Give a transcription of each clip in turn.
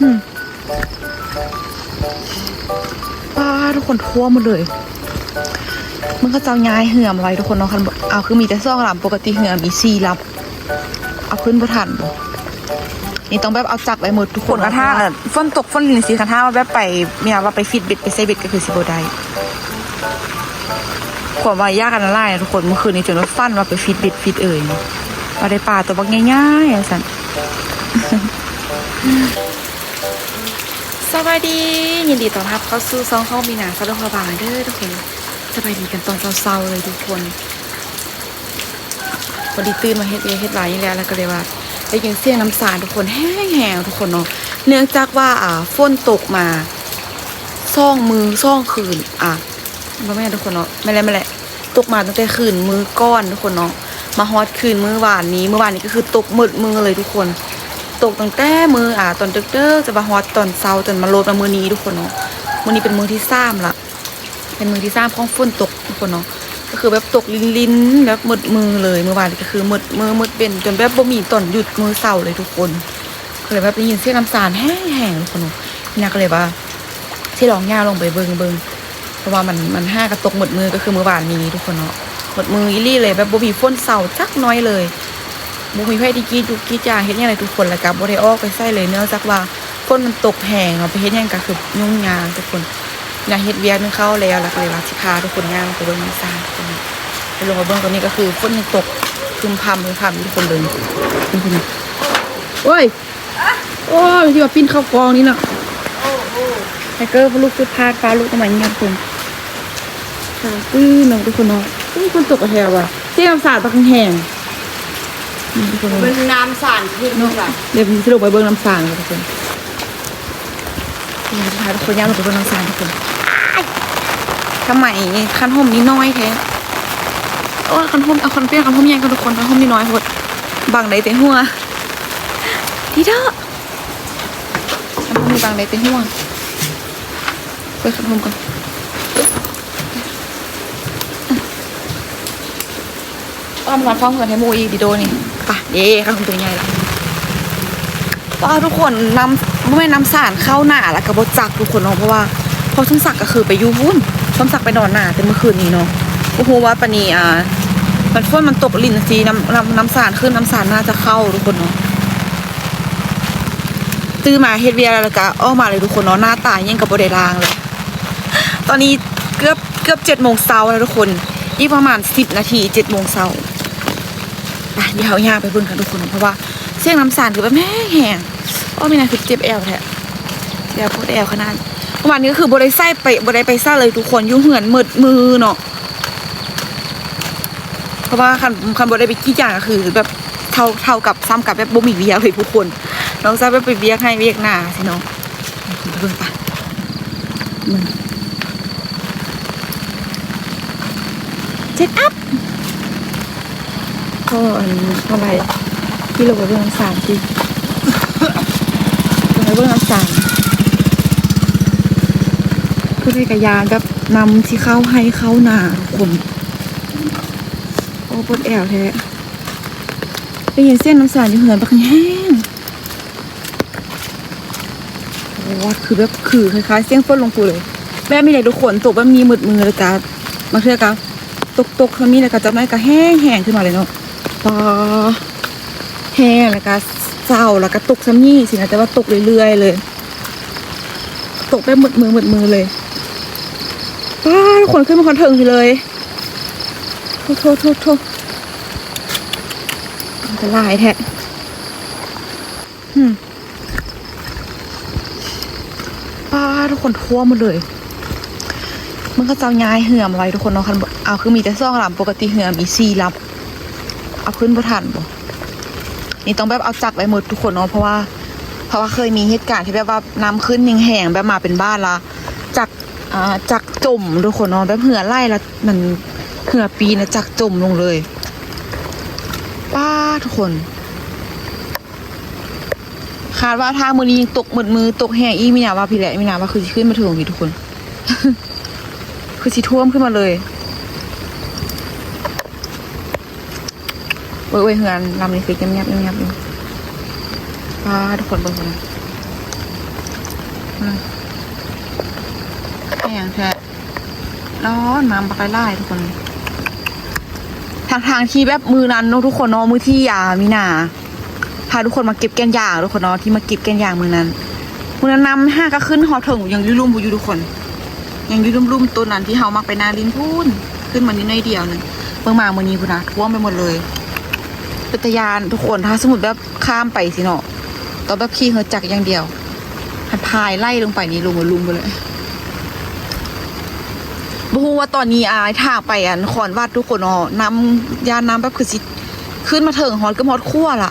อืมป้าทุกคนทั่วหมดเลย มันก็จะย้ายเหือมไว้ทุกคนเนาะคันบ่เอาคือมีแต่ซ่องลำปกติเหือมีสี่ลำเอาขึ้นบ่ทันนี่ต้องแบบเอาจักไว้หมดทุกคนกระท่าฝนตกฝนลินสีกระท่าว่าแบบไปเมียว่าไปฟิตเบ็ดไปใส่เบ็ดก็คือสิบ่ได้ขวามว่ายากกันละลายนะทุกคนเมื่อคืนนี้จนว่าฟันว่าไปฟิตเบ็ดฟิตเอ่ยว่าได้ปลาตัวบักง่ายๆอะสัน สวัสดี ยินดีต้อนรับเข้าสู่ซองข้าวมีหนาสะดวกระบางเด้อทุกคนสบายดีกันตอนเช้าๆเลยทุกคนพอดีตื่นมาเฮ็ดเอเฮ็ดหลายอย่างแล้วแล้วก็เลยว่าได้ยินเสียงน้ำสาทุกคนแห้งๆทุกคนเนาะเนื่องจากว่าอ่าฝนตกมาซ่องมือซ่องคืนอะบ่แม่ทุกคนเนาะไม่แหละไม่แหละตกมาตั้งแต่คืนมือก้อนทุกคนเนาะมาฮอดคืนมือวานนี้เมื่อวานนี้ก็คือตกหมดมือเลยทุกคน ตกตั้งแต่มืออ่าตอนเดึกเด้อจะมาฮอตตอนเช้าจนมาโลดมามือนี้ทุกคนเนาะมือนี้เป็นมือที่สามละเป็นมือที่สามของฝนตกทุกคนเนาะก็คือแบบตกลินลินๆแบบหมดมือเลยเมื่อวานก็คือหมดมือหมดเป็นจนแบบบ่มีตอนหยุดมือเศร้าเลยทุกคนก็เลยแบบได้ยินเสียงน้ำสารแห้งๆทุกคนเนาะนี่ก็เลยว่าที่ลองย่าลงไปเบิงเบิงเพราะว่ามันมันห้ากระตกหมดมือก็คือมือวานนี้ทุกคนเนาะหมดมืออีลี่เลยแบบบ่มีฝนเศร้าจักน้อยเลย บุมีไผดีกรีดูกรีจาเฮ็ดหยังไงทุกคนแล้วกับบ่ได้ออกไปใส่เลยเนื่องจากว่าฝนมันตกแห้งเอาไปเฮ็ดหยังก็คือยุ่งยากทุกคนอยากเฮ็ดเวียกนึงเข้าแล้วแล้วก็เลยว่าสิพาทุกคนย่างไปเบิ่งน้ำซาทุกคนไปลงมาเบิ่งตอนนี้ก็คือฝนยังตกพึมพำพึมพำทุกคนเลยทุกคนนะโอ้ยโอ้ยที่ว่าปิ้นเข้ากองนี่น่ะไทเกอร์ลูกคือพาดฟ้าลูกทำไมเงี้ยทุกคนค่ะอื้อน้องทุกคนเนาะอื้อฝนตกกระแทกว่ะที่น้ำสาดตะคังแห้งนี่ทุกคน เนาะเป็นน้ำสารพิษค่ะเดี๋ยวสรุปไปเบิ้งน้ำสางเลยทุกคนนี่นะคะทุกคนย่างลงไปเบิ้งน้ำสางทุกคนทำไมคันห่มนี้น้อยแท้โอ้ยคันห่มเอาคันเปี้ยนคันห่มใหญ่กันทุกคนคันห่มนี่น้อยหดบังใดเต็หัวดีเด้อคันห่มนี่บังใดเต็หัวเปิดคันห่มก่อนอ้อมนอนฟ้องเพื่อนให้หมูอีกดีโดนี่ไป เย้คันห่มตัวใหญ่ล้วว่าทุกคนนำไม่นำสารเข้าหน้าแล้วก็บจักทุกคนเนาะเพราะว่าพอทุ่งศักก็คือไปยูวุ่นทุ่งศักไปนอนหน้าแต่เมื่อคืนนี้เนาะโอ้โหว่าปนีอ่ามันฝนมันตกลินซีน้ำน้ำน้ำสารขึ้นน้ำสารน่าจะเข้าทุกคนเนาะตื่นมาเฮ็ดเวียแล้วก็ออกมาเลยทุกคนเนาะหน้าตายังกับบไดลางเลย ตอนนี้เกือบเกือบเจ็ดโมงเช้าแล้วทุกคนอีกประมาณสิบนาทีเจ็ดโมงเช้า ไปเดี๋ยวย่าไปบิ่งกันทุกคนเพราะว่าเสียงน้ำสารคือแบบแม่แห้งอ้อมีนาคือเจ็บแอวแท้เดี๋ยวพูดแอวขนาดเมื่อวานนี้ก็คือบริไส้ไปบริไปซ่าเลยทุกคนยุ่งเหือนมืดมือเนาะเพราะว่าคันคันบริไปกี่อย่างก็คือ แบบเท่าเท่ากับซ้ำกับแบบบ่มีเวียเลยทุกคนน้องซ่าแบบไปเวียกให้เวียกหน้าสิน้องไปเบิ่งปะเจ็ดอัพ ก็อันอะไรที่เราไปเรื่องน้ำสารที่เราไปเรื่องน้ำสารคือในกระยานแบนำที่เข้าให้เข้าหนาคนโอ้ปวดแอวแท้ได้ยินเส้นน้ำสารอยู่เหือนปากแห้งวัดคือแบบคือคล้ายๆเสียงฝนลงปูเลยแบบมีอะไรทุกคนตกแบบมีมืดมือเลยจ้ามาเทื่อกันตกตกๆแล้วมีอะไรก็จะไม่ก็แห้งแห้งขึ้นมาเลยเนาะ ปอแห้งแล้วก็เศร้าแล้วก็ตกซ้ำนี่สินะแต่ว่าตกเรื่อยๆเลย ตกได้หมดมือหมดมือเลยป้าทุกคนขึ้นมาคอนเทิงเลยโทษโทษโทษโทษอันตรายแท้ป้าทุกคนทั่วหมดเลย มันก็จะย้ายเหื่อมอะไว้ทุกคนเนาะคันเอาคือมีแต่ซ่องลำปกติเหื่อมีสี่ลำ เอาขึ้นบ่ทันบ่นี่ต้องแบบเอาจักไว้หมดทุกคนเนาะเพราะว่า เพราะว่าเคยมีเหตุการณ์ที่แบบว่าน้ำขึ้นยิงแห้งแบบมาเป็นบ้านละจักอ่าจักจมทุกคนเนาะแบบเหือไล่ล้วมันเหือปีนะจักจมลงเลยป้าทุกคนคาดว่าทางมือนี้ยังตกหมดมือตกแห้งอีมีนาว่าพี่แหละมีนาว่าคือขึ้นมาถึงนี้ทุกคน คือสิท่วมขึ้นมาเลย เว้ยเว้ยเฮือนลำนี้คือเงียบๆเงียบๆอยู่ป้าทุกคนเบิ่งคนนะอืมแห้งแท้ร้อนน้ำปลาไล่ทุกคน ทางทางที่แบบมือนั้นเนอะทุกคนเนาะมือที่ยามีนาพาทุกคนมาเก็บแกนยางทุกคนเนาะที่มาเก็บแกนยางมือนั้นมือนั้นน้ำห้าก็ขึ้นหอถึงยังยุ่รุ่มอยู่ทุกคนยังยุ่รุ่มรุ่มต้นนั้นที่เฮามักไปนาลินพูนขึ้นมานิดหน่อยเดียวหนึงเบิ่งมาเมื่อนี้พุ่นนะท่วมไปหมดเลย เป็นตะยานทุกคนถ้าสมมติแบบข้ามไปสิเนาะตองแบบขี่เฮือจักรอย่างเดียวหันพายไล่ลงไปนี่ลุงมาลุมไปเลยบูว่าตอนนี้อายทางไปอันขอนวัดทุกคนอ๋อน้ำยาน้ำแบบคือสิขึ้นมาเถิงฮอดก็มอดขั้วละ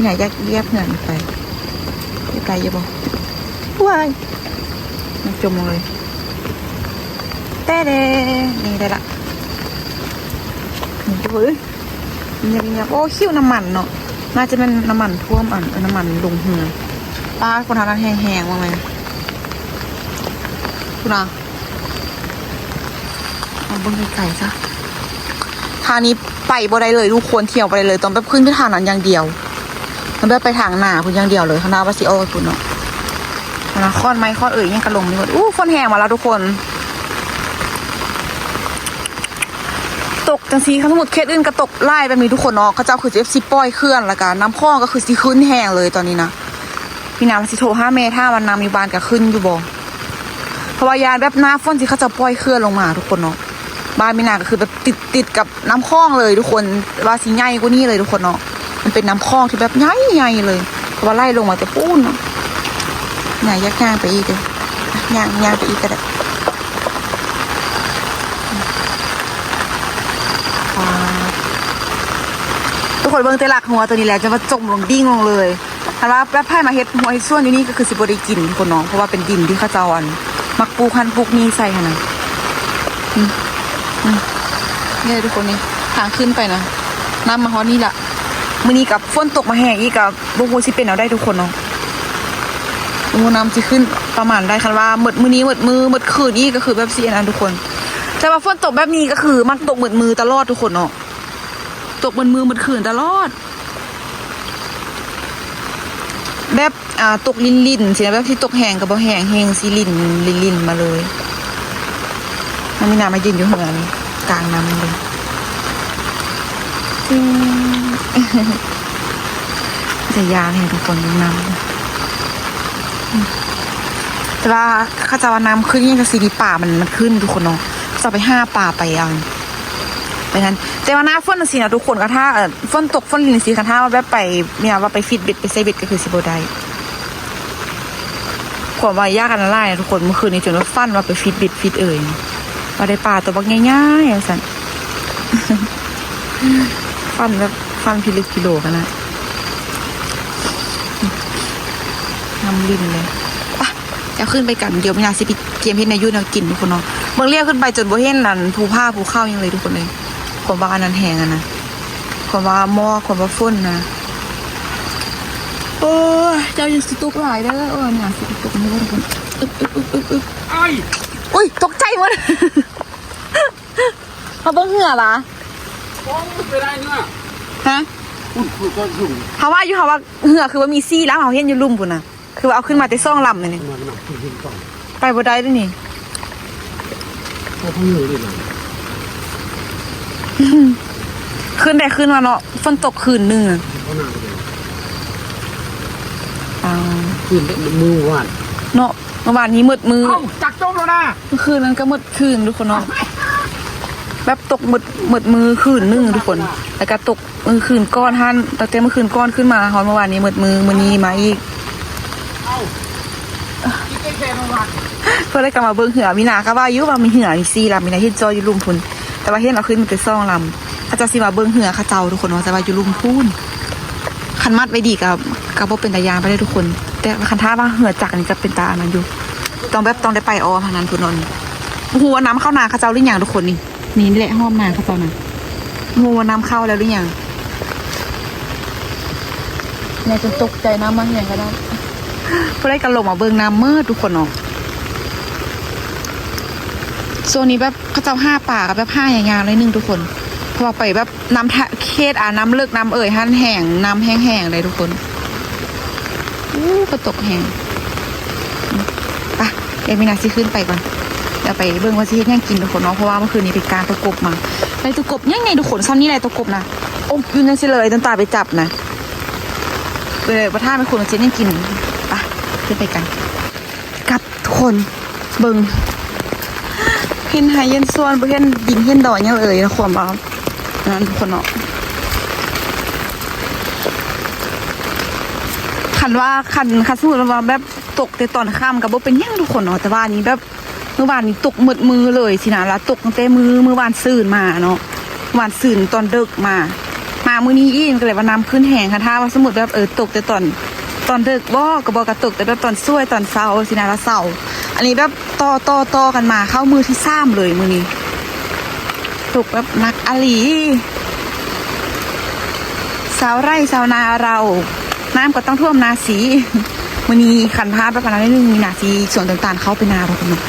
ไหนอยากเรียบเงินไปไปไกลยังบอกว้ายมันจมลงเลยแต่เด้นี่ได้ละ นี่ดูเอ้ยเงียบเงียบโอ้คิ้วน้ำมันเนาะน่าจะเป็นน้ำมันท่วมอันเออน้ำมันลงเหือป้าคนทางนั้นแห้งๆว่าไหมคุณอาเอาเบิ้งไกลๆซะทางนี้ไปบ่ได้เลยทุกคนเที่ยวไปเลยตองแบบขึ้นไปทางนั้นอย่างเดียวมันแบบไปทางหน้าคุณอย่างเดียวเลยข้างหน้าว่าสิโอคุณเนาะนะข้อนไม้ข้อนเอ่ยยังกระลงนี่หมดอู้ฝนแห้งมาแล้วทุกคน ตก จังซีเขาสมมติเคสอื่นก็ตกไล่แบบนี้ทุกคนเนาะเขาเจ้าคือเอฟซีปล่อยเคลื่อนแล้วกันน้ำคลองก็คือซีขึ้นแห้งเลยตอนนี้นะพี่น้ำสิโทรห้าเมถ้าวันน้ำมีบานก็ขึ้นอยู่บ่เพราะว่ายานแบบหน้าฝนที่เขาจะปล่อยเคลื่อนลงมา ทุกคนเนาะบ้านมินาก็คือแบบติดติดกับน้ำคลองเลยทุกคนว่าสีใหญ่กว่านี้เลยทุกคนเนาะมันเป็นน้ำคลองที่แบบใหญ่ใหญ่เลยเพราะว่าไล่ลงมาแต่ปูนเนาะใหญ่ยักย่างไปอีกเลยย่างย่างไปอีกก็ได้อ่าทุก คนเบิ่งแต่หลักหัวตัวนี้แหละจะมาจมลงดิ้งลงเลยถ้าว่าแบบไพ่มาเฮ็ดหัวเฮ็ดส่วนอยู่นี่ก็คือสิบ่ได้กินทุกคนเนาะเพราะว่าเป็นดินที่เขาเจ้าอัน มักปลูกพันธุ์ปลูกนี่ใส่ขนาดอืมอืมนี่ทุกคนนี่ทางขึ้นไปนะน้ำมาฮอนี่ละมื้อนี้กับฝนตกมาแห้งอีกกับบ่ฮู้สิเป็นเอาได้ทุกคนเนาะโอ้น้ำสิขึ้นประมาณได้คันว่าหมดมือนี้หมดมือหมดคืนอีกก็คือแบบสิอันนั้นทุกคน แต่ว่าฝนตกแบบนี้ก็คือมันตกหมดมือตลอดทุกคนเนาะ ตกหมดมือหมดคืนตลอด แบบอ่าตกลินลินสินะแบบที่ตกแห้งกับบ่แห้งแห้งสิลินลินลินมาเลยมันมีน้ำมายืนอยู่เหมือกลางน้ำเลยจะยาเห็นทุกคนน้ำแต่ว่าข้าใจว่าน้ำขึ้นยังกับสีดีป่ามันมันขึ้นทุกคนเนาะจะไปห้าป่าไปอัง ไปนั้นแต่ว่าหน้าฝนสินะทุกคนก็ถ้าฝนตกฝนลินสีคันถ้าว่าแบบไปเนี่ยว่าไปฟิตบ็ดไปใส่เบ็ดก็คือสิบได้ขวามว่ายากกันละลายนะทุกคนเมื่อคืนนี้จนว่าฟันว่าไปฟิตบิดฟิตเอ่ยว่าได้ปลาตัวบักง่ายๆสันฟันแบบฟันพิลึกพิโลกันนะน้ำลินเลยอะจะขึ้นไปกันเดี๋ยวมีนาสิไปิเกมเฮ็ดในยูแนวกินทุกคนเนาะเมืองเรียกขึ้นไปจนบ่เห็นนั่นภูผ้าภูเข้ายังเลยทุกคนเลย ความว่าอันนั้นแหงอะนะความว่าหม้อความว่าฝุ่นนะโอ้ยเจ้ายังสิตุกหลายเด้อเออเนี่ยสิตุกนี่เด้อทุกคนอึ๊บอึ๊บอึ๊บอึ๊บอึ๊บไอ้อุ้ยตกใจหมดเขาเบิ่งเหงื่อปะฟ้องไม่ได้เนี่ยฮะคุณคุณก็ยุ่งเขาว่าอยู่เขาว่าเหงื่อคือว่ามีซี่แล้วเขาเห็นอยู่ลุ่มพุ่นน่ะคือว่าเอาขึ้นมาแต่ซ่องลำเลยนี่มาหนักคุณคุณก่อนไปบ่ได้ด้วยนี่เขาเพิ่งอยู่เลยนะ ขึ้นได้ขึ้นมาเนาะฝนตกคืนหนึงอะเขาหนาเลยอ่าคืนมือวาดเนาะเมื่อวานนี้มืดมือเอ้าจักจมแล้วนะเมื่อคืนนั้นก็มืดคืนทุกคนเนาะแบบตกมืดมืดมือคืนหนึงทุกคนแล้วก็ตกมือคืนก้อนท่านตั้งแต่เมื่อคืนก้อนขึ้นมาฮอนเมื่อวานนี้มืดมือมื้อนี้มาอีกเอ้าคิดแค่แค่ประวัติเพื่อได้กลับมาเบิ่งเหือมีนาก็ว่าอยู่ว่ามีเหือมีซี่ลำมีนาที่จอยอยู่ลุมพุน แต่ว่าเห็นเอาขึ้นมันเป็นซ่องลำเขาเจะสิมาเบิ่งเหือเขาเจ้าทุกคนว่าจะว่าอยู่ลุมพูนคันมัดไว้ดีกับกับบ่เป็นตายางไปได้ทุกคน แต่คันท่าว่าเหือจักนี่จะเป็นตาอันนั้นอยู่ต้องแบบต้องได้ไปออทางนั้นคุณนนท์หัวาน้ำเข้านาเขาเจ้าหรือยังทุกคนนี่นี่แหละห้อมนาเขาเจ้านะหัวาน้ำเข้าแล้วหรือยังเนี่ยจะตกใจน้ำมันอย่างก็ได้เพื่อได้กันลงมาเบิ่งน้ำมืดทุกคนเนาะ โซนนี้แบบเขาเจ้าห้าป่ากับแบบห้าอย่างงามเลยหนึงทุกคนพราะว่าไปแบบน้ำทะเขตอ่าน้ำเลิกน้ำเอ่ยหันแห้งน้ำแห้งๆเลยทุกคนอู้ฝนตกแหงไปเดี๋ยวมีนาสิขึ้นไปก่อนเดี๋ยวไปเบิ่งว่าสิเฮ็ดหยังกินทุกคนเนาะเพราะว่าเมื่อคืนนี้ไปการตะกบมาไปตะกบยังไงทุกคนซ้ำนี่แหละตะกบนะอมยืนยังสิเลยจนตาไปจับนะเลยว่าถ้าไม่ควรจะยังกินไปขึ้นไปกัน กับทุกคนเบิ่ง เห็นหายเย็นส่วนบ่เห็นดินเห็นดอยยังเลยนะความบ้านั่นทุกคนเนาะคันว่าคันคันสมมติว่าแบบตกแต่ตอนค่ำกับบ่เป็นยังทุกคนเนาะแต่ว่านี้แบบเมื่อวานนี้ตกหมดมือเลยสินะแล้วตกตั้งแต่มือเมื่อวานซื่นมาเนาะวานซื่นตอนดึกมา มามื้อนี้อีกก็เลยว่าน้ำขึ้นแหงค่ะถ้าว่าสมมติแบบเออตกแต่ตอนตอนดึกบ่ก็บ่กระตกแต่แบบตอนช่วยตอนเช้าสินะละเช้าอันนี้แบบ ต่อต่อต่อกันมาเข้ามือที่สามเลยมือนี้ตกแบบนักอลี สาวไร่สาวนาเรา น้ำก็ต้องท่วมนาสีมันนี้ขันพาไปพนันนิดนึงมีนาสีส่วนต่างๆ เข้าไปนาเราคนนึง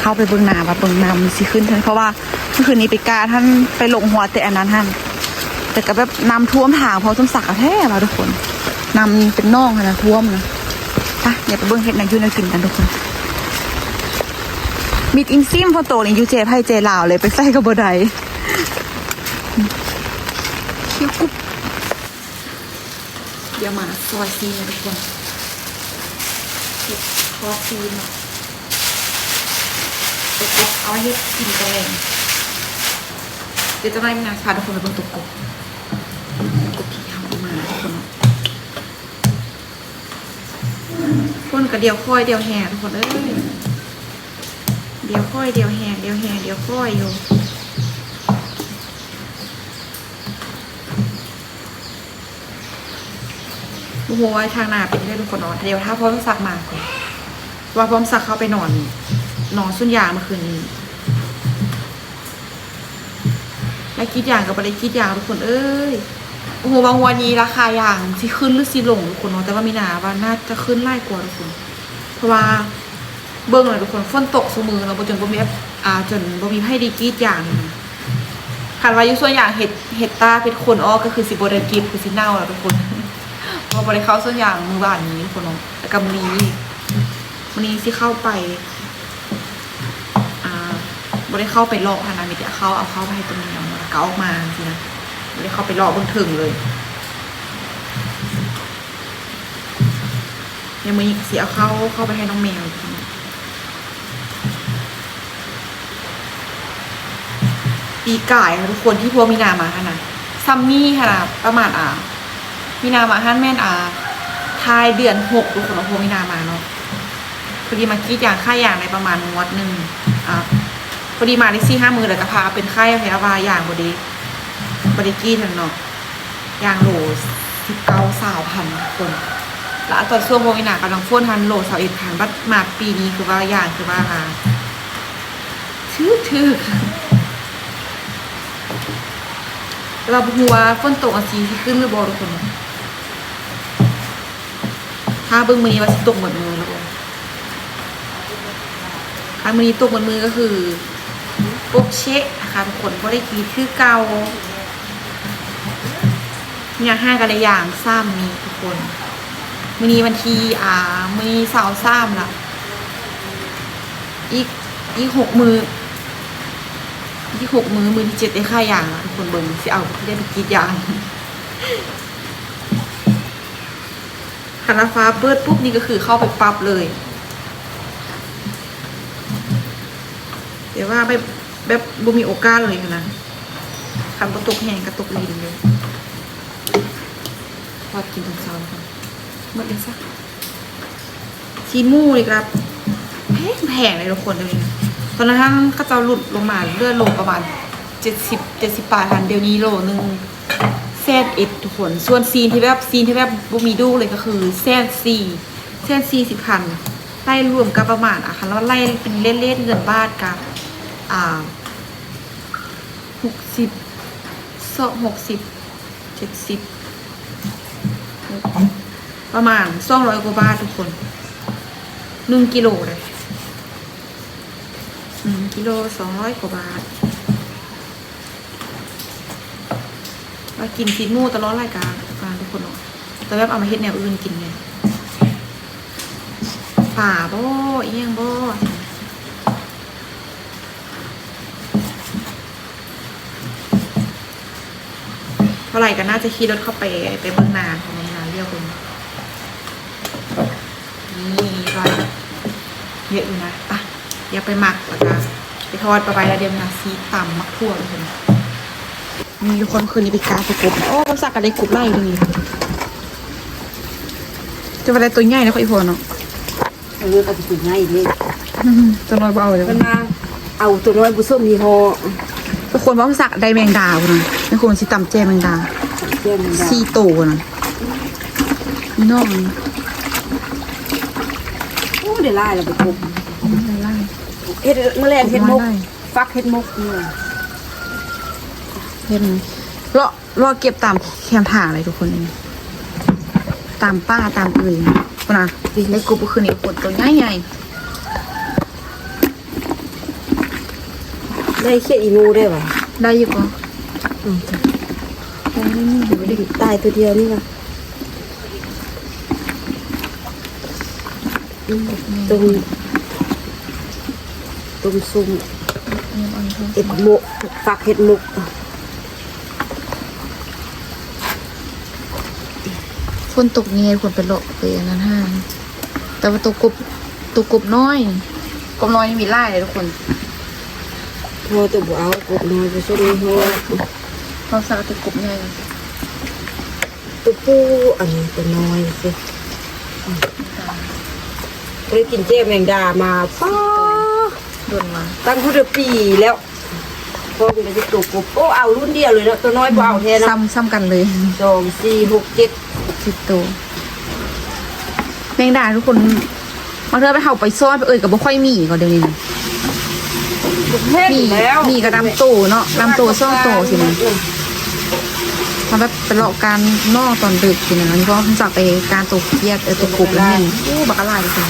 เข้าไปเบิ่งนาว่าเบิ่งนามันสีขึ้นท่านเพราะว่าเมื่อคืนนี้ไปกาท่านไปลงหัวแต่อันนั้นท่านแต่ก็แบบน้ำท่วมทางเพราะต้นสักกระแท้มาทุกคนน้ำเป็นน่องนะท่วมนะไปเดี๋ยวไปเบิ่งเห็ดนายูนากินกันทุกคน มิดอิมซิมพอโตเลยยูเจไพ่เจลาวเลยไปใส่กับบไดเคี้ยวกรุบเดี๋ยวมาซอยซีนะทุกคนเห็ดคอซีนเนาะตกบเอาไว้เฮ็ดกินกันเองเดี๋ยวจะได้งานพาทุกคนไปบิ่งตกกบตกกบที่ทำออกมาทุกคนเนาะคนกับเดียวค่อยเดียวแห่ทุกคนเอ้ย เดียวค่อยเดียวแห่เดียวแห่เดียวค่อยอยู่โอ้โหทางหนาเป็นได้ทุกคนนอนเดี๋ยวถ้าพร้อมสักมาก่อนว่าพร้อมสักเข้าไปนอน นอนสุญญาเมื่อคืนนี้และคิดอย่างกับบริคิดอย่างทุกคนเอ้ยโอ้โหบางวันนี้ราคาอย่างที่ขึ้นหรือสิลงทุกคนเนาะแต่ว่ามีนาว่าน่าจะขึ้นไล่กว่าทุกคน เพราะว่า เบิ้งเลยทุกคนฝนตกสมือเราจนบ่มีอ่าจนบ่มีไพ่ดีกรีดอย่างเลยนะคันว่าอยู่ส่วนอย่างเห็ดเห็ดตาเป็นคนอ้อก็คือสิบ่ได้กรีดคือสิเน่าแล้วทุกคนพอบริเข้าส่วนอย่างมือบ้านนี้ทุกคนแต่กับมือนี้มือนี้ที่เข้าไปอ่าบริเข้าไปรอบฮานามิแต่เข้าเอาเข้าไปให้ตัวนี้เนาก็ออกมาสินะบริเข้าไปรอบบนถึงเลยยังมือสีเอาเข้าเข้าไปให้น้องแมว ปีก่ายค่ะทุกคนที่พวกมีนามาค่ะนะซัมมี่ค่ะประมาณอ่ามีนามาฮันแม่นอ่าทายเดือนหกทุกคนเอาพวกมีนามาเนาะพอดีมาคิดอย่างค่าอย่างในประมาณงวดหนึ่งอ่าพอดีมาได้สี่ห้ามือเลยก็พาเป็นค่ายพยาบาอย่างบดีบดีกี้ทันเนาะอย่างโหลสิบเก้าสาวพันคนแล้วตอนช่วงโมวินากำลังฟ้นทันโหลสาวเอ็ดพันบัดมาปีนี้คือว่าอย่างคือว่าอ่าชื่อถือ เราบัวาฝนตกอาซีที่ขึ้นหรือบอทุกคน ถ้าเบิ้งมือนี้ว่าสิตกหมดมือแล้วบ่ถ้ามือนี้ตกหมดมือก็คือปกเชะนะคะทุกคนก็ได้กีคือเก่าอย่าห้ากันเลยอย่างซ้ำมีทุกคนมือนี้วันที่อ่ามือนี้สาร์ซ้ำละอีกอีกหกมือ อีกหกมือมือที่เจ็ดได้ค่าอย่างละทุกคนเบิ้งสิเอาที่ได้ไปกรีดยางคันฟ้าเปิดปุ๊บนี่ก็คือเข้าไปปับเลย เดี๋ยวว่าแบบแบบบุมีโอกาสเลยนะคันประตกแหงกระตกลีนเลยพอดกินตอนเช้าค่ะหมดเลยสักซีมูเลยครับแพงแพงเลยทุกคนเลยนะ ตอนนั้นท่านก็จะหลุดลงมาเลือดโลประมาณเจ็ดสิบเจ็ดสิบบาททันเดี๋ยวนี้โลหนึ่งแซดเอ็ดทุกคนส่วนซีนที่แบบซีนที่แบบบุมีดูเลยก็คือแซดซีแซดซีสิบพันไล่รวมกับประมาณอะค่ะแล้วไล่เป็นเล่นๆเงินบาทกับอ่าหกสิบสองหกสิบเจ็ดสิบประมาณสองร้อยกว่าบาททุกคนหนึ่งกิโลเลยหนึ่ง กิโลสองร้อยกว่าบาทว่ากินซีดหมูตลอดรายการการทุกคนเนาะแต่แบบเอามาเฮ็ดแนวอื่นกินไงฝาบ่เอียงบ่เท่าไหร่ก็น่าจะขี่รถเข้าไปไปเมืองนานของเมืองนานเรียกคุณนี่รอยเยอะอยู่นะอะเดี๋ยวไปหมักแล้วก็ไป ทอดไปไปแล้วเดี๋ยวนะซีต่ำมักทั่วทุกคนมีทุกคนคืนนี้ไปกาไปกบโอ้ภาษากันได้กบไล่เลยจะไปได้ตัวใหญ่นะคุณอีพอเนาะเออก็สิง่ายเด้ตัวน้อยเบเอาเลยมันมาเอาตัวน้อยบุส้มยี่ห้อทุกคนว่าภาษาได้แมงดาคนนะไม่ควรสิตำแจแมงดาเจ้ามันได้ซีโตนะนี่น้องโอ้ได้หลายแล้วไปกบไล่ เฮ็ดมื้อแรกเฮ็ดมกไล่ฟักเฮ็ดมกนี่ว่ะเห็นเลาะเลาะเก็บตามแคมถ่าเลยทุกคนนี่ตามป้าตามเอ่ยคนนะในกลุ่มก็คือนี่คนตัวใหญ่ใหญ่ได้เขียดอีนูได้ว่ะๆได้อยู่ปะอืมไม่ได้ตายตัวเดียวนี่ว่ะอืมต้ม ต้มซุ่มเอ็ดมกฟักเฮ็ดมกฝนตกนี่คนเป็นเลาะไปอันนั้นห้างแต่ว่าตัวกบตัวกบน้อยกบน้อยนี่มีไล่เลยทุกคนพอตัวบ่เอากบน้อยบุส้มยี่ห้อเราสั่งตัวกบใหญ่ตัวผู้อันนี้ตัวน้อยสิอืมเคยกินเจ๊แมงดามาป้า โดนมาตั้งพุทธปีแล้วพอมันจะตกกบโอ้เอารุ่นเดียวเลยเนาะตัวน้อยบ่เอาแท้เนาะซ้ำซ้ำกันเลยสองสี่หกเจ็ดสิบตัวแมงดาทุกคนบางเทื่อไปเห่าไปซ่อนไปเอ่ยกับบ่ค่อยมีก็เดี๋ยวนี้นะแห้งมีแล้วมีกับลำโตเนาะลำโตซ่องโตสินะทำแบบเป็นเลาะการนอกตอนดึกสินะนี่ก็จากไปการตกเครียดเออตกกบแล้วเนี่ยโอ้บักอะไรดิค่ะ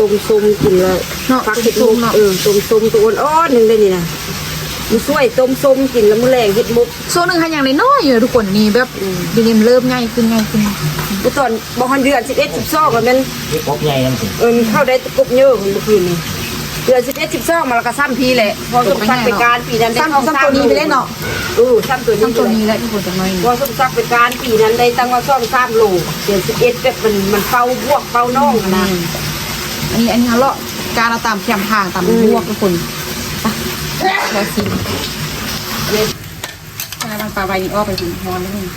ต้มส้มกินแล้วเนาะฟักเห็ดต้มุมกๆเนาะเออต้มส้มตัวอ่อนๆหนึ่งเลยนี่นะมันช่วยต้มส้มกินแล้วมันแรงเห็ดมุกโซนหนึ่งค่ะอย่างน้อยๆอยู่ทุกคนนี่แบบอืมเดี๋ยวนี้มันเริ่มง่ายขึ้นง่ายขึ้นเมื่อตอนบางเดือนสิบเอ็ดสิบสองมันนี่กบใหญ่นั่นสิเออมันเข้าได้กบเยอะเมื่อคืนนี้เดือนสิบเอ็ดสิบสองมาแล้วก็ซ้ำพีแหละพอสมศักดิ์ไปการปีนั้นได้ซ้ำซ้ำตัวนี้ไปเล่นเนาะเออซ้ำตัวนี้ซ้ำตัวนี้แหละทุกคนจังเลยพอสมศักดิ์ไปการปีนั้นได้ตั้งว่าซ่อมซ้ำโลเดือนสิบเอ็ดแบบมันมันเฝ้าพวกเฝ้าน่องอะนะ อันนี้อันนี้เขาเลาะการเราตามแคมทางตามอืมลวกทุกคนไปรอชิมเย็นใช่มันปลาใบนี้ออกไปถึงฮอนนิดนึง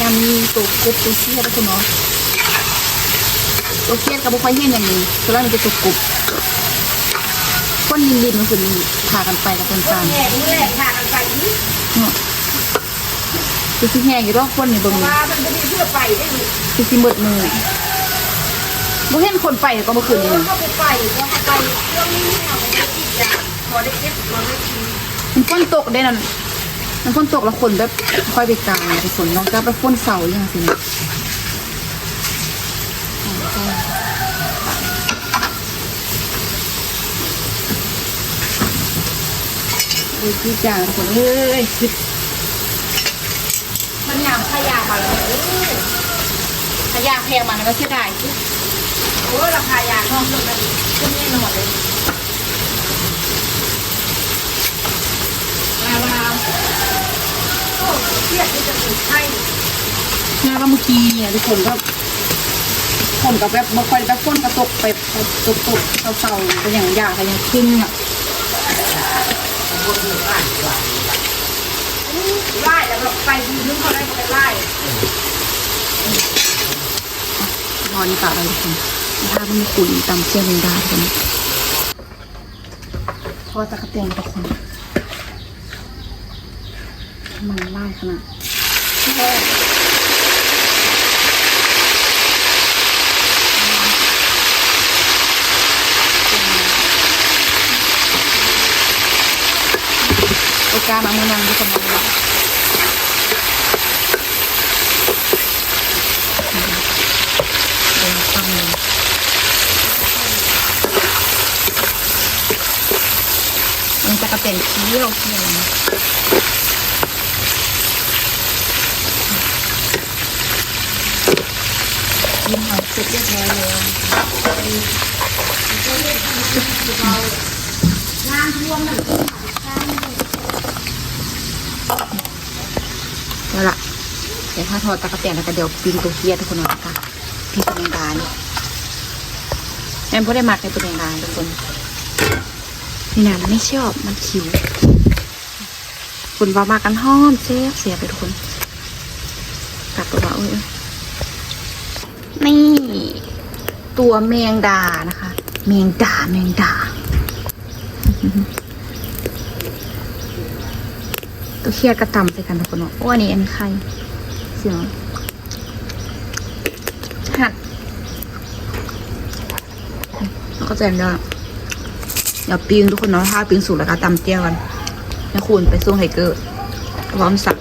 มันมีตัวกรุบตัวเชี่ยทุกคนเนาะตัวเชี่ยกับบุคคลเฮี้ยนอย่างนี้ตัวแรกมันจะตัวกรุบก้นลินๆมันคือพากันไปกับเป็นการแม่มือแรกพากันไปนี่เนาะคือที่แห้งอยู่รอบก้นนี่เบิ่งนี่ว่ามันไม่ได้เพื่อไปได้นี่คือสิหมดมือบ่เห็นคนไปก็เมื่อคืนนี้นะเข้าไปไปก็เข้าไปช่วงนี้ไม่เอาไปกินยาพอได้เก็บพอได้กินมันฝนตกได้นั่นมันฝนตกแล้วคนแบบค่อยไปกลางไปฝนน้องก็ไปฝนเสาอย่างสินะ โอ้ยพี่จ่าทุกคนเอ้ยคิดมันยามขยะมาแล้วเออขยะแพงมาแล้วก็เสียดายโอ้ราคายาห้องต้นนั้นก็แน่นอนเลยมาว่าโอ้เครียดที่จะมีไข้งานว่าเมื่อกี้เนี่ยทุกคนก็คนกับแบบบ่ค่อยแบบฝนกระตกไปตกตกเศร้าๆก็อย่างยากก็ยังขึ้นอะ ไล่แล้วไปดีนึงเขาได้ก็ไปไล่นอนกะอะไรทุกคนถ้ามันมีขุยตามเจียนดาทุกคนทอดตะกะเตียงทุกคนมันไล่ขนาด โอกาสมาเมื่อนั้นทุกคนมาเลยเดินตั้งมันตะกะเตแต่งเคี้ยวเคี้ยวนะยิ้มหอมเสร็จเรียบร้อยแล้วเอาละ เดี๋ยวถ้าทอดตะกะแตนแล้วก็เดี๋ยวปิ้งตัวเคี้ยวทุกคนเอาละค่ะปิ้งตัวแมงดานี่แม่พ่ได้หมักในตัวแมงดาทุกคนนี่นะมันไม่ชอบมันคิวคุณว่ามากันห้อมเสียเสียไปทุกคนกัดตัวเราเอ้ยนี่ตัวแมงดานะคะ แมงดาแมงดา ตัวเคียดกระตำใส่กันทุกคนเนาะโอ้อันนี้อันนี้ใคร สียงหัดแล้วก็แจมด้วยเดี๋ยวปิ้งทุกคนเนาะถ้าปิ้งสุกแล้วก็ตำเตี้ยวกันนะคุณไปส่งไฮเกอร์พร้อมสัก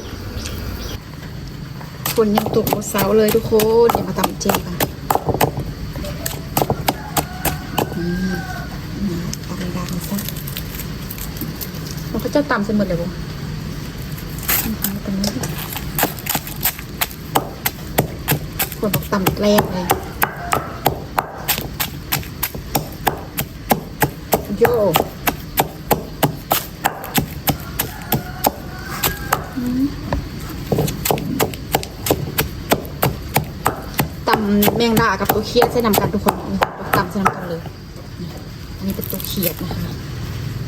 คนยังตกหมดเสาเลยทุกคนเดี๋ยวมาตำเจียวกันอืมอืมตำดังซะมันก็จะตำเสมดเลยบุตำนี้ คนบอกตำแรกเลยโยตำแมงดากับตัวเคียดใส่นำกันทุกคนนี่ตำใส่นำกันเลย อันนี้เป็นตัวเคียดนะคะ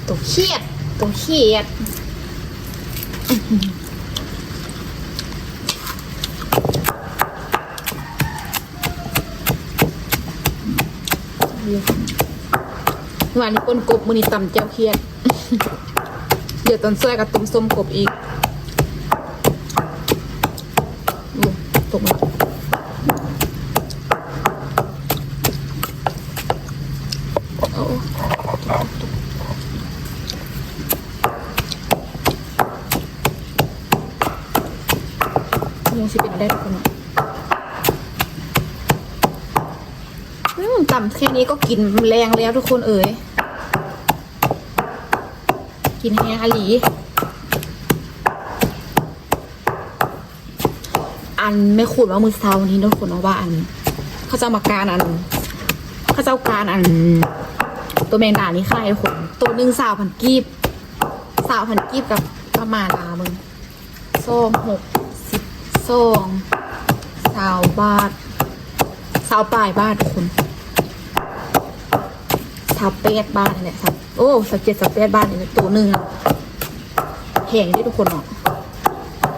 ตัวเคียดตัวเคียดอื้อหือ วันนี้ก้นกบมือนี้ตำเจ้าเคียด เดี๋ยวตอนเสื้อกับต้มส้มกบอีกตกแล้วโอ้ยังสิเป็นได้ทุกคนต่ำแค่นี้ก็กินแรงแล้วทุกคนเอ๋ย กินแฮอหลี อันไม่ขูดว่ามือเซานี้ทุกคนเอาว่าอัน เขาจะมาการอัน เขาจะเอาการอัน ตัวแมงดานี่ค่ายทุกคนตัวหนึ่งสาวพันกีบสาวพันกีบกับประมาณอามึงส้มหกสิบส้มสาวบาทสาวปลายบาททุกคนสาวเป็ดบ้านนี่แหละสับ โอ้สับเจ็ดสับเป็ดบ้านนี่ตัวหนึ่งแหงได้ทุกคนเนาะ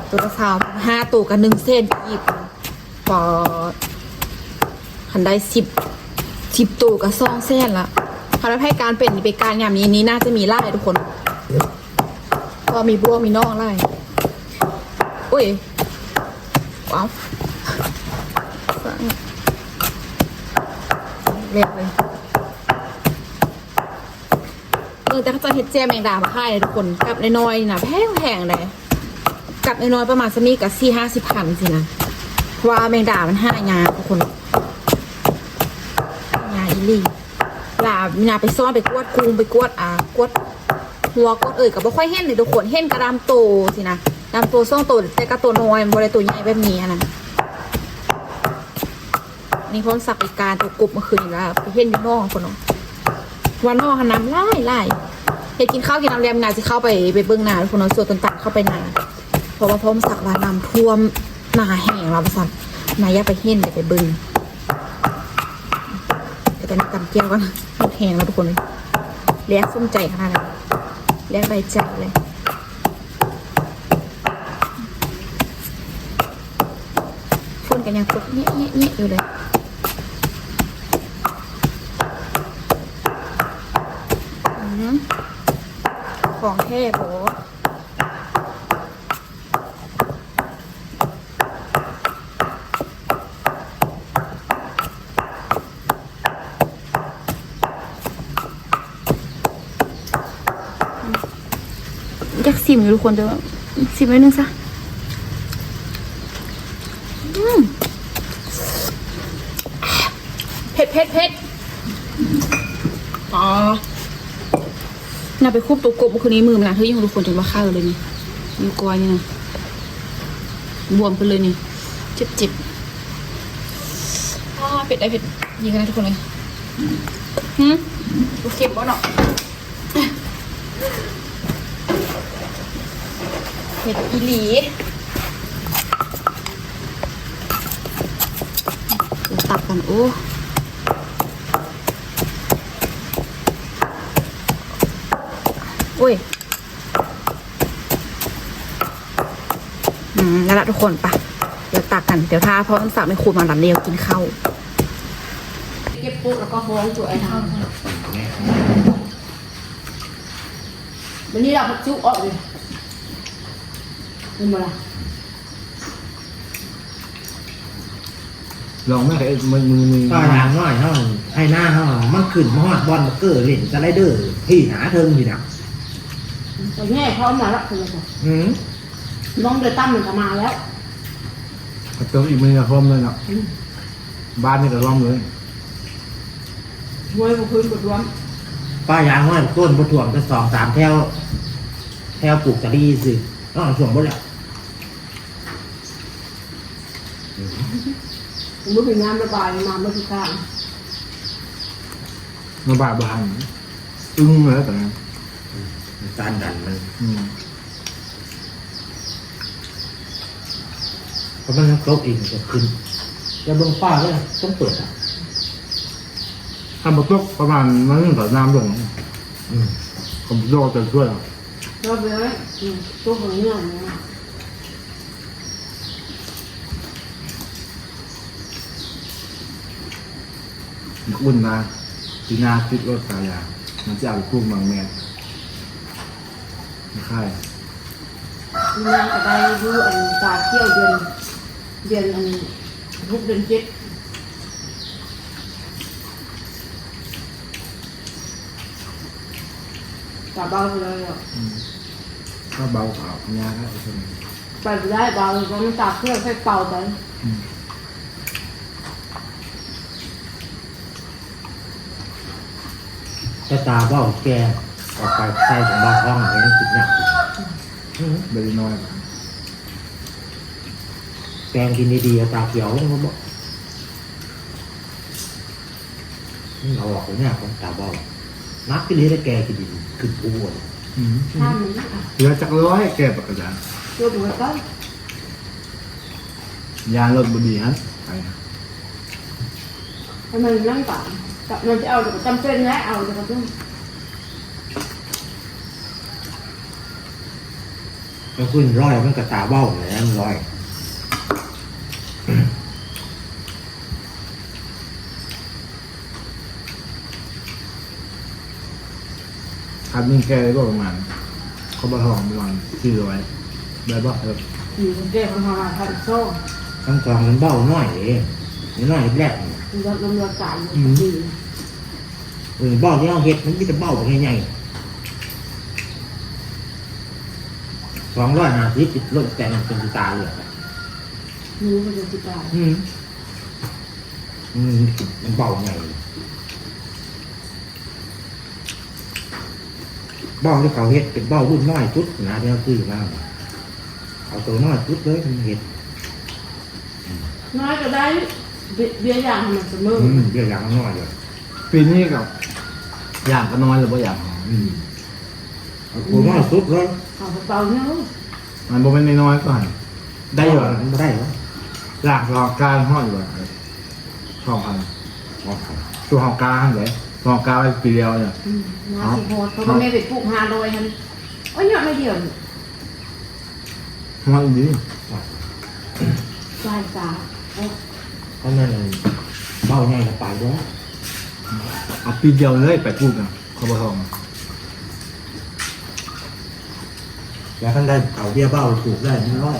ตัวละสาวห้าตัวกันหนึ่งเส้นอีกปอดหันได้สิบสิบตัวกับสองเส้นละพาราให้การเป็นเป็นการอย่างนี้นี้น่าจะมีไล่ทุกคน ก็มีบัวมีน่องไล่โอ้ยว้าวเร็วเลย เออ แต่เขาจะเฮ็ดแจมแมงดามาค่ายเลยทุกคนกับน้อยๆนะแพงแพงเลยกับน้อยๆประมาณสนี้กับสี่ห้าสิบพันสินะเพราะว่าแมงดามันห้างาทุกคนงาอีลี่ลามีนาไปซ่อนไปกวดกรุงไปกวดอ่ากวดหัวกวดเอ่ยกับบ่ค่อยเห็นเลยทุกคนเห็นกระดามโตสินะดามโตซ่องโตแต่กระตัวน้อยบ่ได้ตัวใหญ่แบบนี้อะนะนี่พ้นสักอีการตัวกบเมื่อคืนแล้วไปเห็นอยู่นอกคนเนาะวันนอกหัน้ำไล่ไล่ เฮ็ดกินข้าวกินน้ำเรียมนาสิเข้าไปไปเบื้องหน้าคนเอาส่วนต่างๆเข้าไปนาเพราะว่าพร้อมสักว่าน้ำท่วมนาแห้งเราสันนายอยากไปเห็นไปเบิ้องแต่ตอนนี้ตำเกี๊ยวกันหมดแห้งแล้วทุกคนเลยเลี้ยงส้มใจขนาดนั้นเลี้ยงใบใจเลยฝนกันยังตกเนี้ยเนี้ยเนี้ยอยู่เลย ของเทพโหอยากซิมอยู่ทุกคนเด้อซิมไว้นึงซะอืมเผ็ดเผ็ดเผ็ดอ๋อ น่าไปคุบตัวกบเมื่อคืนนี้มือมันนะเฮ้ยยังทุกคนจนว่าข้าวเลยนี่มีกลอยนี่นะบวมไปเลยนี่ เจ็บเจ็บอาเป็ดได้เผ็ดยิงกันนะทุกคนเลยหืมดูเจ็บบ่เนาะเผ็ดอีหลีตับกันโอ้ อุ้ยอืมนั่นแหละทุกคนปะเดี๋ยวตักกัน เดี๋ยวถ้าเพราะต้องสั่งไม่คูมาหลันเดียวกินข้าวเก็บปุ๊บแล้วก็ห้องจุไอ้ทางวันนี้เราพักจุออกเลยเป็นเวลาลองไม่เคยมือมือมือก็อย่างน้อยเท่าให้หน้าเท่ามันขึ้นมอดบอลมาเกอร์เล่นสไลเดอร์ที่หาเทิงพี่นะ แต่แง่เขาเอามาแล้วคุณผู้ชมอืมน้องเดตั้มมันก็มาแล้วเติมอีกมือพร้อมเลยเนาะบ้านนี่ก็ร้อมเลย มวยบุพื้นบุรวมป้ายางน้อยต้นบะถ่วงจะสองสามแถวแถวปลูกตะลีสิต้องเอาถ่วงบดแหละผมรู้เป็นงานระบายมาเมื่อกี้ข้างมาบ้าบ้านอึ้งเลยแต่นั้น การดันมันอืมเพราะมันโต๊ะอีกจะขึ้นจะเบิ่งป้าเลยต้องเปิดอะทำประตูประมาณนั้นต่อน้ำลงอืมผมโดนจะช่วยเราไปเลยตัวของเงื่อนนะอุ่นนะทีนาติดรถตายามันจะเอาไปพุ่งบางแม่ไม่ ค่ายงานก็ได้รู้อันตาเที่ยวเดือนเดือนอันทุกเดือนเจ็ดกลับบ้านเลยอะอืมก็เบาขาวงานแล้วใช่ไหมไปได้เบาเลยเพราะมันตากเครื่องแค่เป่าไปอืมถ้าตาเบ้าแก ออกไปใส่ของบ้าห้องอะไรนั่นคิดหนักอืมเบลน้อยแกงกินดีๆตาเขียวมันก็บอกมันเอาออกไปเนี่ยของตาบ้านักที่นี้ได้แกกินดีขึ้นอ้วนเหลือจักร้อยแกปกกระดาษตัวบุกก็ยารถบดีฮะไปทำไมนั่งต่างแต่มันจะเอาจำเป็นนะเอาแต่ก็ต้องแล้วขึ้นร้อยมันก็ตาเบ้าเลยนะมันร้อยคันนึงแก่ได้ก็ประมาณเขาบะทองประมาณสี่ร้อยได้ป่ะครับอยู่เด็กของเราทำโซ่ทั้งสองมันเบ้าน้อยเองนิดน้อยแรกนี่ รถลำรถสายดี เออเบ้าที่เราเห็ดมันมีแต่เบ้าใหญ่ๆ สองร้อยห้าสิบติดรถแต่มันเป็นตาเหลือกอะมือมันจะติดตายอืมอืมมันเบ้าใหญ่เบ้าที่เขาเห็ดเป็นเบ้ารุ่นน้อยชุดนะที่เราซื้อมาเอาตัวน้อยชุดเลยมันเห็ดน้อยก็ได้เบี้ยอย่างมันเสมออืมเรียกอย่างน้อยเลยปีนี้กับอย่างก็น้อยหรือว่าอย่างอืมเอาตัวน้อยชุดเลย เอาไปเป่าเนี่ยมันบ่เป็นน้อยๆก็หันได้อยู่มันไม่ได้เหรอหลักรอการห้อยอยู่สองพันอ๋อตัวหอกาเลยหอกาไปปีเดียวเนี่ยน้าสิโหดเพราะมันไม่ไปปลูกฮาโดยทันโอ้ยเนี่ยไม่เดียวห้อยดีสายตาเพราะนั่นเบ้าใหญ่ก็ไปแล้วเอาปีเดียวเลยไปพูดกันเขาบะทอง แล้วท่านได้เอาเบี้ยเบ้าถูกได้ไม่ร้อย